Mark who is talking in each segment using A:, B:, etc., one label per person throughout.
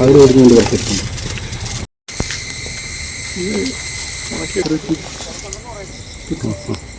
A: അതിൽ ഒടിഞ്ഞുകൊണ്ട് കുറച്ചിട്ടുണ്ട് Thank you.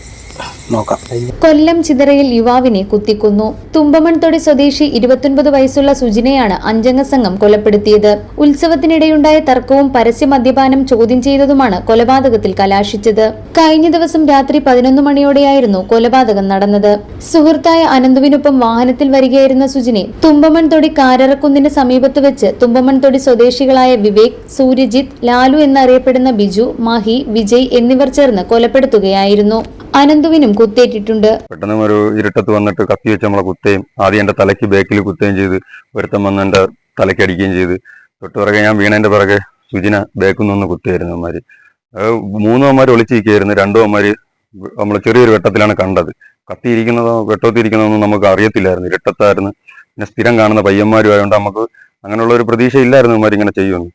A: നോക്കാം.
B: കൊല്ലം ചിതറയിൽ യുവാവിനെ കുത്തിക്കൊന്നു. തുമ്പമൺതൊടി സ്വദേശി ഇരുപത്തിയൊൻപത് വയസ്സുള്ള സുജിനെയാണ് അഞ്ചംഗ സംഘം കൊലപ്പെടുത്തിയത്. ഉത്സവത്തിനിടെയുണ്ടായ തർക്കവും പരസ്യ മദ്യപാനം ചോദ്യം ചെയ്തതുമാണ് കൊലപാതകത്തിൽ കലാശിച്ചത്. കഴിഞ്ഞ ദിവസം രാത്രി പതിനൊന്ന് മണിയോടെയായിരുന്നു കൊലപാതകം നടന്നത്. സുഹൃത്തായ അനന്തുവിനൊപ്പം വാഹനത്തിൽ വരികയായിരുന്ന സുജിനെ തുമ്പമൺതൊടി കാരറക്കുന്നിന് സമീപത്ത് വെച്ച് തുമ്പമൺതൊടി സ്വദേശികളായ വിവേക് സൂര്യജിത്ത് ലാലു എന്നറിയപ്പെടുന്ന ബിജു മഹി വിജയ് എന്നിവർ ചേർന്ന് കൊലപ്പെടുത്തുകയായിരുന്നു. അനന്തുവിനും കുത്തേറ്റിട്ടുണ്ട്.
C: പെട്ടെന്ന് ഒരു ഇരുട്ടത്ത് വന്നിട്ട് കത്തി വെച്ച് നമ്മളെ കുത്തുകയും ആദ്യം എന്റെ തലയ്ക്ക് ബാക്കിൽ കുത്തുകയും ചെയ്ത് ഒരുത്തം വന്ന് എന്റെ തലയ്ക്ക് അടിക്കുകയും ചെയ്ത്. തൊട്ട് പിറകെ ഞാൻ വീണന്റെ പിറകെ സുജിന ബാക്കിൽ നിന്ന് കുത്തിയായിരുന്നു അമ്മമാര് മൂന്നും അമ്മമാർ ഒളിച്ചിരിക്കുകയായിരുന്നു. രണ്ടും അമ്മമാര് നമ്മൾ ചെറിയൊരു വെട്ടത്തിലാണ് കണ്ടത്. കത്തിയിരിക്കുന്നതോ വെട്ടത്തിരിക്കുന്നതൊന്നും നമുക്ക് അറിയത്തില്ലായിരുന്നു. ഇരട്ടത്തായിരുന്നു. പിന്നെ സ്ഥിരം കാണുന്ന പയ്യന്മാരും ആയതുകൊണ്ട് നമുക്ക് അങ്ങനെയുള്ള ഒരു പ്രതീക്ഷ ഇല്ലായിരുന്നു ഇവന്മാർ ഇങ്ങനെ ചെയ്യുമെന്ന്.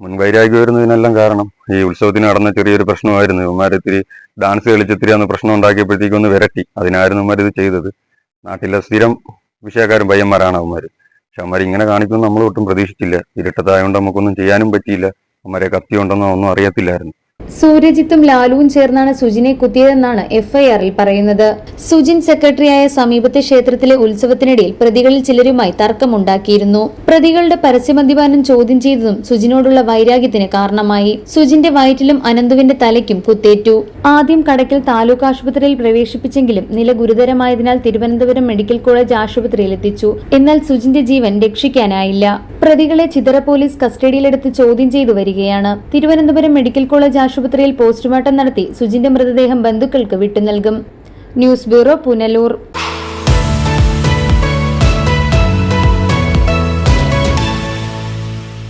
C: മുൻവൈരാഗ്യം വരുന്നതിനെല്ലാം കാരണം. ഈ ഉത്സവത്തിന് നടന്ന ചെറിയൊരു പ്രശ്നമായിരുന്നു. ഇവന്മാർ ഇത്തിരി ഡാൻസ് കളിച്ച് ഇത്തിരി അന്ന് പ്രശ്നം ഉണ്ടാക്കിയപ്പോഴത്തേക്കും ഒന്ന് വിരട്ടി. അതിനായിരുന്നു അവന്മാർ ഇത് ചെയ്തത്. നാട്ടിലെ സ്ഥിരം വിഷയക്കാരും പയ്യന്മാരാണ് അവന്മാർ പക്ഷെ അവന്മാർ ഇങ്ങനെ കാണിക്കുമെന്ന് നമ്മൾ ഒട്ടും പ്രതീക്ഷിച്ചില്ല ഇരുട്ടത്തായതുകൊണ്ട് നമുക്കൊന്നും ചെയ്യാനും പറ്റിയില്ല. അവന്മാരെ കത്തി ഉണ്ടെന്നോ ഒന്നും അറിയത്തില്ലായിരുന്നു.
B: സൂര്യജിത്തും ലാലുവും ചേർന്നാണ് സുജിനെ കുത്തിയതെന്നാണ് എഫ്ഐആറിൽ പറയുന്നത്. സുജിൻ സെക്രട്ടറിയായ സമീപത്തെ ക്ഷേത്രത്തിലെ ഉത്സവത്തിനിടയിൽ പ്രതികളിൽ ചിലരുമായി തർക്കമുണ്ടാക്കിയിരുന്നു. പ്രതികളുടെ പരസ്യമദ്യപാനം ചോദ്യം ചെയ്തതും സുജിനോടുള്ള വൈരാഗ്യത്തിന് കാരണമായി. സുജിന്റെ വയറ്റിലും അനന്തുവിന്റെ തലയ്ക്കും കുത്തേറ്റു. ആദ്യം കടക്കൽ താലൂക്ക് ആശുപത്രിയിൽ പ്രവേശിപ്പിച്ചെങ്കിലും നില ഗുരുതരമായതിനാൽ തിരുവനന്തപുരം മെഡിക്കൽ കോളേജ് ആശുപത്രിയിൽ എത്തിച്ചു എന്നാൽ സുജിന്റെ ജീവൻ രക്ഷിക്കാനായില്ല. പ്രതികളെ ചിതറ പോലീസ് കസ്റ്റഡിയിലെടുത്ത് ചോദ്യം ചെയ്തു വരികയാണ്. തിരുവനന്തപുരം മെഡിക്കൽ കോളേജ് ആശുപത്രിയിൽ പോസ്റ്റ്മോർട്ടം നടത്തി സുജിന്റെ മൃതദേഹം ബന്ധുക്കൾക്ക് വിട്ടുനൽകും. News bureau Punalur.